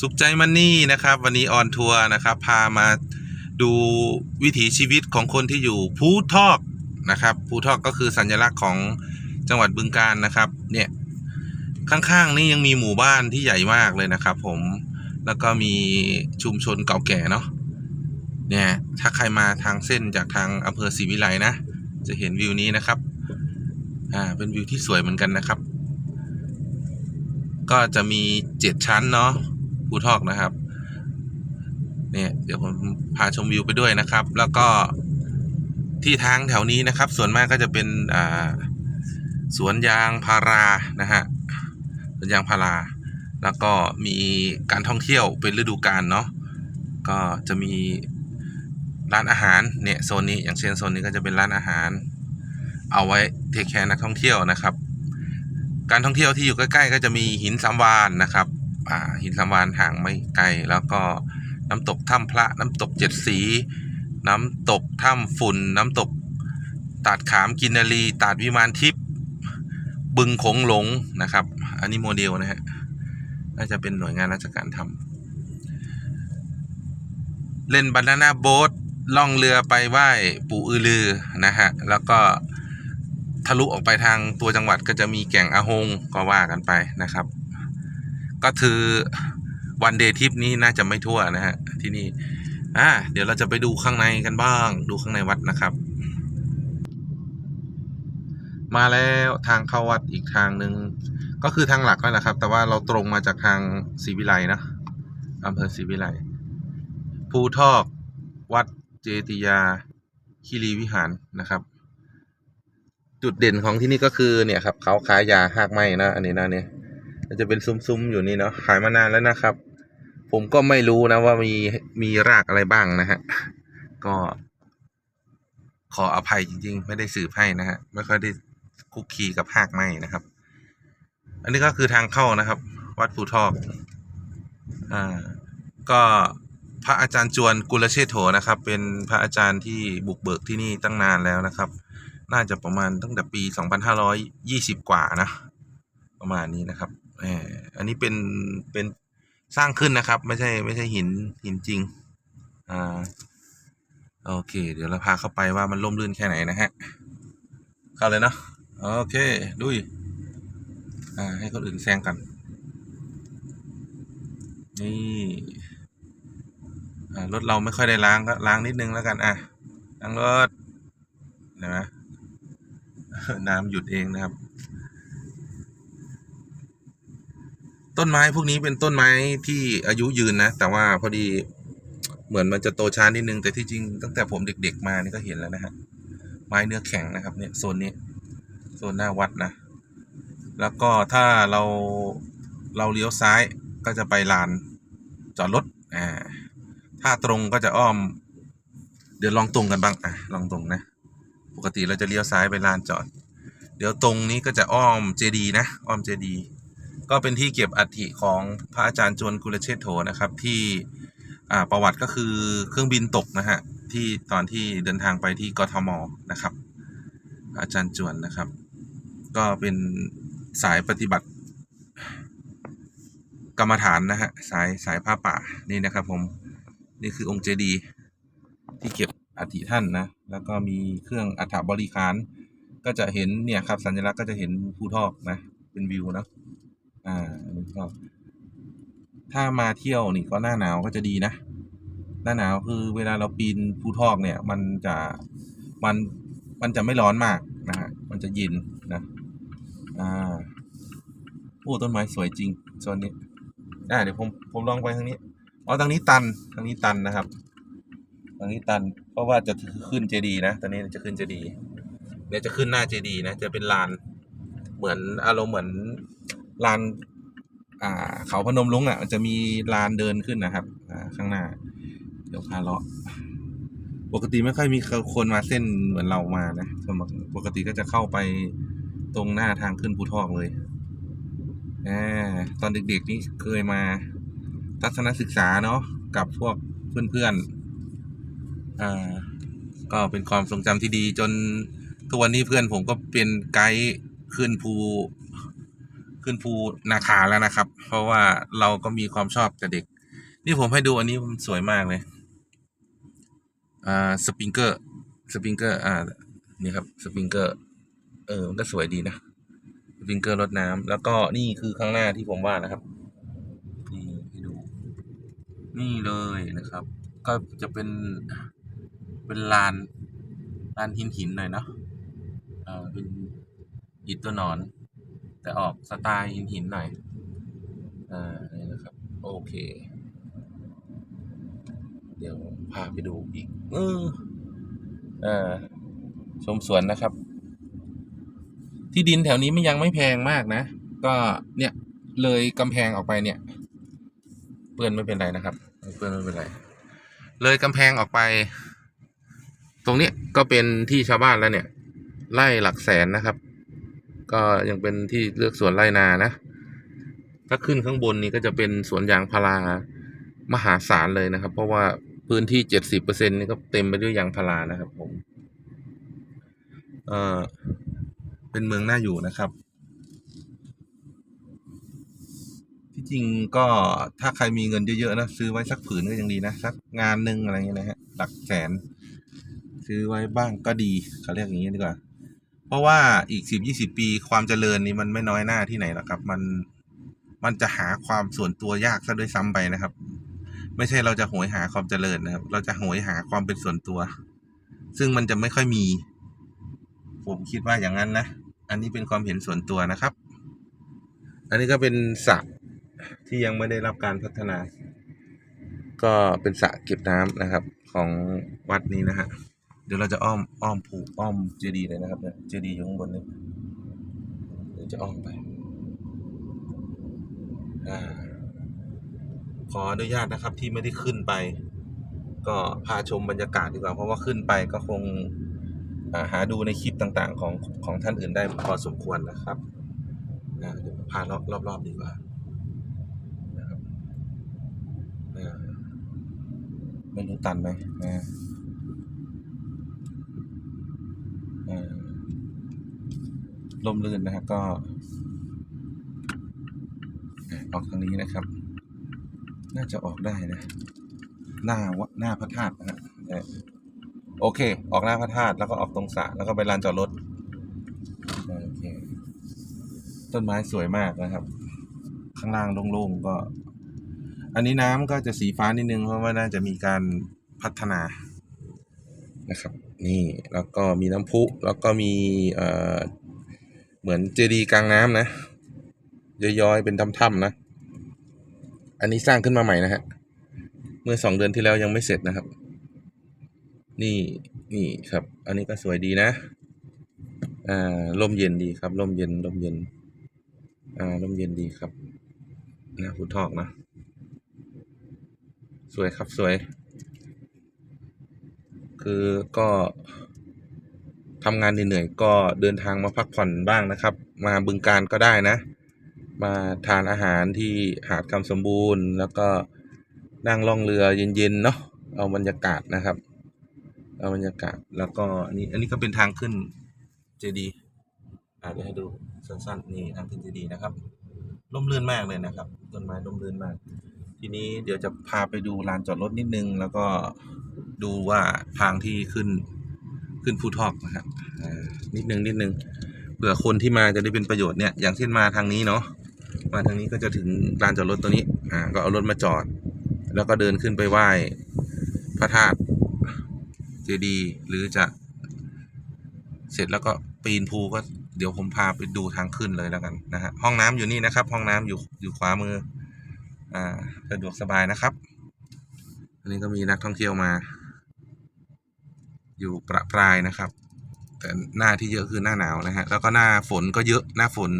สุขใจมันนี่นะครับ วันนี้ออนทัวร์นะครับ พามาดูวิถีชีวิตของคนที่อยู่ภูทอกนะครับภูทอกก็คือสัญลักษณ์ของจังหวัดบึงกาฬนะครับ เนี่ยข้างๆนี่ยังมีหมู่บ้านที่ใหญ่มากเลยนะครับ ผมแล้วก็มีชุมชนเก่าแก่เนาะเนี่ยถ้าใครมาทางเส้นจากทางอำเภอศรีวิไลนะ จะเห็นวิวนี้นะครับอ่าเป็นวิวที่สวยเหมือนกันนะครับ ก็จะมีเจ็ดชั้นเนาะ ภูทอกนะครับเนี่ยเดี๋ยวผมพาชมวิวไปด้วยนะครับ แล้วก็ที่ทางแถวนี้นะครับ ส่วนมากก็จะเป็นอ่าสวนยางพารานะฮะสวนยางพารา แล้วก็มีการท่องเที่ยวเป็นฤดูกาลเนาะก็จะมีร้านอาหารเนี่ยโซนนี้อย่างเช่นโซนนี้ก็จะเป็นร้านอาหาร เอาไว้เทคแคร์นักท่องเที่ยวนะครับ การท่องเที่ยวที่อยู่ใกล้ ๆ ก็จะมีหินสามวานนะครับ อ่าหินสามวานห่างไม่ไกล แล้วก็น้ำตกถ้ำพระน้ำตกเจ็ดสี น้ำตกถ้ำฝุ่น น้ำตกตาดขามกินนารีตาดวิมานทิพย์บึงขงหลงนะครับ อันนี้โมเดลนะฮะน่าจะเป็นหน่วยงานราชการทำเล่นบานาน่าโบ๊ทล่องเรือไปไหว้ปู่อือลือนะฮะแล้วก็ทะลุออกไปทางตัวจังหวัดก็จะมีแก่งอาหงก็ว่ากันไปนะครับ ก็คือวันเดย์ทริปนี้น่าจะไม่ทั่วนะฮะที่นี่อ่าเดี๋ยวเราจะไปดูข้างในกันบ้าง ดูข้างในวัดนะครับ มาแล้วทางเข้าวัดอีกทางหนึ่งก็คือทางหลักนั่นแหละครับ แต่ว่าเราตรงมาจากทางศรีวิไลนะอำเภอศรีวิไลภูทอก วัดเจติยาคีรีวิหารนะครับ จุดเด่นของที่นี่ก็คือเนี่ยครับเขาขายยาหากไหมนะ อันนี้นะเนี่ย มันจะเป็นซุ้มๆอยู่นี่เนาะขายมานานแล้วนะครับ ผมก็ไม่รู้นะว่ามีมีรากอะไรบ้างนะฮะก็ ขออภัยจริง ๆ ไม่ได้สืบให้นะฮะไม่ค่อยได้คุกคีกับหากไหมนะครับ อันนี้ก็คือทางเข้านะครับ วัดภูทอกอ่าก็พระอาจารย์จวนกุลเชษโถนะครับ เป็นพระอาจารย์ที่บุกเบิกที่นี่ตั้งนานแล้วนะครับ น่าจะประมาณตั้งแต่ปี 2520 กว่านะ ประมาณนี้นะครับ อันนี้เป็นเป็นสร้างขึ้นนะครับ ไม่ใช่ไม่ใช่หินหินจริง อ่า โอเค เดี๋ยวเราพาเข้าไปว่ามันร่มรื่นแค่ไหนนะฮะ เข้าเลยเนาะ โอเค ดุยอ่า ให้คนอื่นแซงกัน นี่ อ่า รถเราไม่ค่อยได้ล้างก็ล้างนิดนึงแล้วกันอะล้างรถเห็นไหมน้ำหยุดเองนะครับ ต้นไม้พวกนี้เป็นต้นไม้ที่อายุยืนนะ แต่ว่าพอดีเหมือนมันจะโตช้านิดนึง แต่ที่จริงตั้งแต่ผมเด็ก ๆ มานี่ก็เห็นแล้วนะฮะ ไม้เนื้อแข็งนะครับเนี่ยโซนนี้โซนหน้าวัดนะ แล้วก็ถ้าเราเราเลี้ยวซ้ายก็จะไปลานจอดรถ อ่า ถ้าตรงก็จะอ้อม เดี๋ยวลองตรงกันบ้าง อะ ลองตรงนะ ปกติเราจะเลี้ยวซ้ายไปลานจอด เดี๋ยวตรงนี้ก็จะอ้อมเจดีนะ อ้อมเจดี ก็เป็นที่เก็บอัฐิของพระอาจารย์จวนกุลเชษโถนะครับ ที่อ่าประวัติก็คือเครื่องบินตกนะฮะที่ตอนที่เดินทางไปที่กทมนะครับ อาจารย์จวนนะครับ ก็เป็นสายปฏิบัติกรรมฐานนะฮะสายสายผ้าป่านี่นะครับผมนี่คือองค์เจดีย์ที่เก็บอัฐิท่านนะ แล้วก็มีเครื่องอัฐบริคาร ก็จะเห็นเนี่ยครับสัญลักษณ์ก็จะเห็นภูทอกนะ เป็นวิวนะ อ่าอันนี้ก็ถ้ามาเที่ยวนี่ก็หน้าหนาวก็จะดีนะ หน้าหนาวคือเวลาเราปีนภูทอกเนี่ย มันจะมันมันจะไม่ร้อนมากนะฮะมันจะเย็นนะอ่าโอ้ต้นไม้สวยจริงโซนนี้อ่าเดี๋ยวผมผมลองไปทางนี้อ๋อทางนี้ตันทางนี้ตันนะครับทางนี้ตันเพราะว่าจะขึ้นเจดีนะ ตอนนี้จะขึ้นเจดีเดี๋ยวจะขึ้นหน้าเจดีนะ จะเป็นลานเหมือนอารมณ์เหมือน ลานอ่าเขาพนมลุงอะมันจะมีลานเดินขึ้นนะครับอ่าข้างหน้า เดี๋ยวพาเลาะปกติไม่ค่อยมีคนมาเส้นเหมือนเรามานะสมปกติก็จะเข้าไปตรงหน้าทางขึ้นภูทอกเลยอตอนเด็กๆนี่เคยมาทัศนศึกษาเนาะกับพวกเพื่อนๆอ่าก็เป็นความทรงจำที่ดีจนทุกวันนี้เพื่อนผมก็เป็นไกด์ขึ้นภู ขึ้นภูนาคาแล้วนะครับ เพราะว่าเราก็มีความชอบแต่เด็ก นี่ผมให้ดูอันนี้มันสวยมากเลย อ่าสปริงเกอร์สปริงเกอร์อ่านี่ครับสปริงเกอร์เออมันก็สวยดีนะสปริงเกอร์รดน้ำแล้วก็นี่คือข้างหน้าที่ผมว่านะครับนี่ให้ดู นี่เลยนะครับ ก็จะเป็นเป็นลานลานหินหินหน่อยเนาะอ่าเป็นอิฐตัวหนอน แต่ออกสไตล์หินหินหน่อย อ่านี่นะครับ โอเค เดี๋ยวพาไปดูอีก เอออ่าชมสวนนะครับ ที่ดินแถวนี้ไมันยังไม่แพงมากนะ ก็เนี่ยเลยกำแพงออกไปเนี่ย เปื้อนไม่เป็นไรนะครับ เปื้อนไม่เป็นไร เลยกำแพงออกไป ตรงนี้ก็เป็นที่ชาวบ้านแล้วเนี่ยไร่หลักแสนนะครับ ก็ยังเป็นที่เลือกสวนไร่นานะ ถ้าขึ้นข้างบนนี้ก็จะเป็นสวนยางพารามหาศาลเลยนะครับ เพราะว่าพื้นที่เจ็ดสิบเปอร์เซ็นนี่ก็เต็มไปด้วยยางพารานะครับ ผม เออเป็นเมืองน่าอยู่นะครับ ที่จริงก็ถ้าใครมีเงินเยอะๆนะซื้อไว้สักผืนก็ยังดีนะสักงานหนึ่งอะไรเงี้ยนะฮะหลักแสน ซื้อไว้บ้างก็ดีเขาเรียกอย่างนี้ดีกว่า เพราะว่าอีกสิบยี่สิบปีความเจริญนี่มันไม่น้อยหน้าที่ไหนหรอกครับ มันมันจะหาความส่วนตัวยากซะด้วยซ้ำไปนะครับ ไม่ใช่เราจะโหยหาความเจริญนะครับ เราจะโหยหาความเป็นส่วนตัว ซึ่งมันจะไม่ค่อยมี ผมคิดว่าอย่างนั้นนะ อันนี้เป็นความเห็นส่วนตัวนะครับ อันนี้ก็เป็นสระที่ยังไม่ได้รับการพัฒนา ก็เป็นสระเก็บน้ำนะครับ ของวัดนี้นะฮะ เดี๋ยวเราจะอ้อมอ้อมผูกอ้อมเจดีเลยนะครับเนี่ยเจดีย์อยู่ข้างบนนี้เดี๋ยวจะอ้อมไปอ่าขออนุญาตนะครับที่ไม่ได้ขึ้นไป ก็พาชมบรรยากาศดีกว่าเพราะว่าขึ้นไปก็คงาหาดูในคลิปต่างๆ ของของท่านอื่นได้พอสมควรนะครับอ่าเดี๋ยวพารอบรอบๆดีกว่านะครับอ่าไม่รู้ตันไหมอ่า ลมลื่นนะครับก็ออกทางนี้นะครับ น่าจะออกได้นะ หน้าวะหน้าพระธาตุนะฮะโอเค ออกหน้าพระธาตุแล้วก็ออกตรงสระแล้วก็ไปลานจอดรถโอเคต้นไม้สวยมากนะครับ ข้างล่างโล่งๆก็ อันนี้น้ำก็จะสีฟ้านิดนึงเพราะว่าน่าจะมีการพัฒนานะครับ นี่แล้วก็มีน้ำพุแล้วก็มี เหมือนเจดีย์กลางน้ำนะย้อยๆเป็นถ้ำๆนะ อันนี้สร้างขึ้นมาใหม่นะฮะ เมื่อสองเดือนที่แล้วยังไม่เสร็จนะครับ นี่นี่ครับ อันนี้ก็สวยดีนะ อ่าร่มเย็นดีครับร่มเย็นร่มเย็น อ่าร่มเย็นดีครับนะพุททอกนะ สวยครับสวย คือก็ ทำงานเหนื่อยๆก็เดินทางมาพักผ่อนบ้างนะครับ มาบึงการก็ได้นะ มาทานอาหารที่หาดคำสมบูรณ์ แล้วก็นั่งล่องเรือเย็นๆเนาะเอาบรรยากาศนะครับ เอาบรรยากาศแล้วก็นี่อันนี้ก็เป็นทางขึ้นเจดีอ่าเดี๋ยวให้ดูสั้นๆนี่ทางขึ้นเจดีนะครับร่มรื่นมากเลยนะครับต้นไม้ร่มรื่นมาก ทีนี้เดี๋ยวจะพาไปดูลานจอดรถนิดนึง แล้วก็ดูว่าทางที่ขึ้น ขึ้นภูทอกนะครับนิดนึงนิดนึงเผื่อคนที่มาจะได้เป็นประโยชน์เนี่ยอย่างเช่นมาทางนี้เนาะมาทางนี้ก็จะถึงลานจอดรถตัวนี้อ่าก็เอารถมาจอด แล้วก็เดินขึ้นไปไหว้พระธาตุเจดีย์หรือจะเสร็จแล้วก็ปีนภูก็เดี๋ยวผมพาไปดูทางขึ้นเลยแล้วกันนะฮะห้องน้ำอยู่นี่นะครับ ห้องน้ำอยู่อยู่ขวามืออ่าสะดวกสบายนะครับ อันนี้ก็มีนักท่องเที่ยวมา อยู่ประปรายนะครับ แต่หน้าที่เยอะคือหน้าหนาวนะฮะแล้วก็หน้าฝนก็เยอะหน้าฝน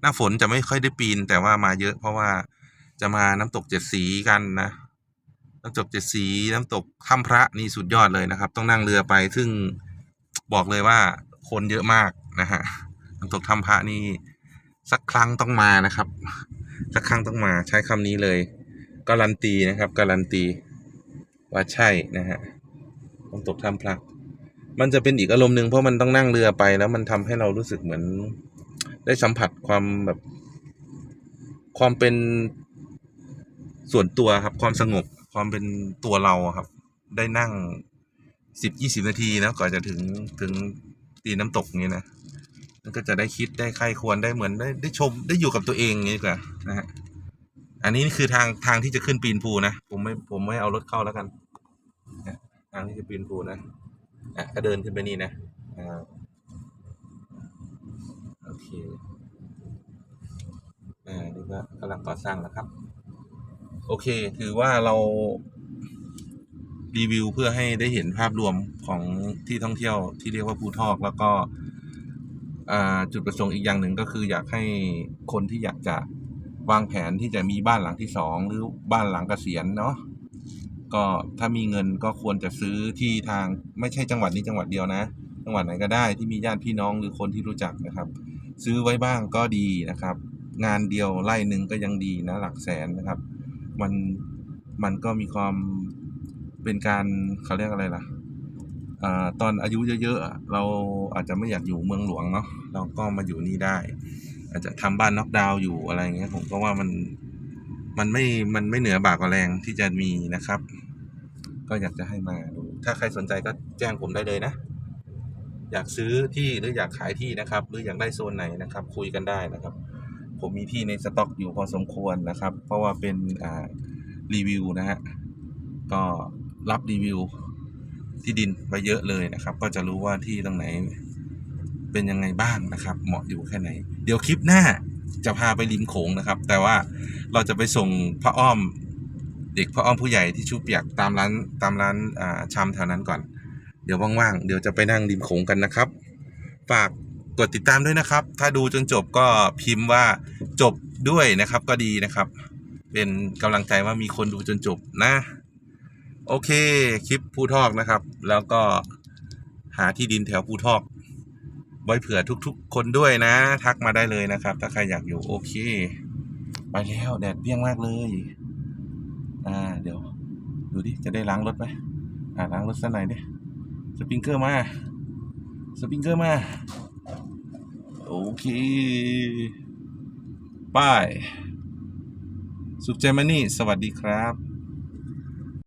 หน้าฝนจะไม่ค่อยได้ปีน แต่ว่ามาเยอะ เพราะว่าจะมาน้ำตกเจ็ดสีกันนะน้ำตกเจ็ดสีน้ำตกถ้ำพระนี่สุดยอดเลยนะครับ ต้องนั่งเรือไปซึ่งบอกเลยว่าคนเยอะมากนะฮะน้ำตกถ้ำพระนี่สักครั้งต้องมานะครับ สักครั้งต้องมาใช้คำนี้เลยการันตีนะครับการันตีว่าใช่นะฮะ น้ำตกถ้ำพระมันจะเป็นอีกอารมณ์หนึ่งเพราะมันต้องนั่งเรือไปแล้วมันทำให้เรารู้สึกเหมือน ได้สัมผัสความแบบ ความเป็นส่วนตัวครับ ความสงบ ความเป็นตัวเราครับ ได้นั่งสิบยี่สิบนาทีนะก่อนจะถึงถึงตีน้ำตกนี้นะมันก็จะได้คิดได้ใครควรได้เหมือนได้ได้ชมได้อยู่กับตัวเองอย่างนี้กว่านะฮะอันนี้คือทางทางที่จะขึ้นปีนภูนะ ผมไม่ผมไม่เอารถเข้าแล้วกัน เนี่ยทางที่จะปีนภูนะอะก็เดินขึ้นไปนี่นะอ่าโอเคอ่านี่ก็กำลังก่อสร้างแล้วครับ โอเค ถือว่าเรารีวิวเพื่อให้ได้เห็นภาพรวมของที่ท่องเที่ยวที่เรียกว่าภูทอกแล้วก็อ่าจุดประสงค์อีกอย่างหนึ่งก็คืออยากให้คนที่อยากจะวางแผนที่จะมีบ้านหลังที่สองหรือบ้านหลังเกษียณเนาะ ก็ถ้ามีเงินก็ควรจะซื้อที่ทางไม่ใช่จังหวัดนี้จังหวัดเดียวนะ จังหวัดไหนก็ได้ที่มีญาติพี่น้องหรือคนที่รู้จักนะครับ ซื้อไว้บ้างก็ดีนะครับ งานเดียวไร่หนึ่งก็ยังดีนะหลักแสนนะครับ มันมันก็มีความเป็นการเขาเรียกอะไรล่ะอ่าตอนอายุเยอะๆ เราอาจจะไม่อยากอยู่เมืองหลวงเนาะเราก็มาอยู่นี่ได้ อาจจะทำบ้านน็อกดาวน์อยู่อะไรเงี้ยผมก็ว่ามัน มันไม่มันไม่เหนือบ่ากว่าแรงที่จะมีนะครับ ก็อยากจะให้มาดูถ้าใครสนใจก็แจ้งผมได้เลยนะ อยากซื้อที่หรืออยากขายที่นะครับ หรืออยากได้โซนไหนนะครับ คุยกันได้นะครับ ผมมีที่ในสต็อกอยู่พอสมควรนะครับ เพราะว่าเป็นอ่ารีวิวนะฮะก็รับรีวิวที่ดินไปเยอะเลยนะครับ ก็จะรู้ว่าที่ตรงไหนเป็นยังไงบ้างนะครับ เหมาะอยู่แค่ไหน เดี๋ยวคลิปหน้า จะพาไปริมโขงนะครับ แต่ว่าเราจะไปส่งพระอ้อมเด็กพระอ้อมผู้ใหญ่ที่ชูเปียกตามร้านตามร้านอ่าชำแถวนั้นก่อน เดี๋ยวว่างๆเดี๋ยวจะไปนั่งริมโขงกันนะครับ ฝากกดติดตามด้วยนะครับ ถ้าดูจนจบก็พิมพ์ว่าจบด้วยนะครับก็ดีนะครับ เป็นกำลังใจว่ามีคนดูจนจบนะ โอเคคลิปภูทอกนะครับ แล้วก็หาที่ดินแถวภูทอก ว้เผื่อทุกๆ คนด้วยนะ ทักมาได้เลยนะครับ ถ้าใครอยากอยู่โอเค ไปแล้วแดดเปี้ยงมากเลย อ่า เดี๋ยว ดูดิ จะได้ล้างรถไหมอ่าล้างรถสักหน่อยดิสปริงเกอร์มา สปริงเกอร์มา โอเคไป้ายสุขใจมานี่ สวัสดีครับ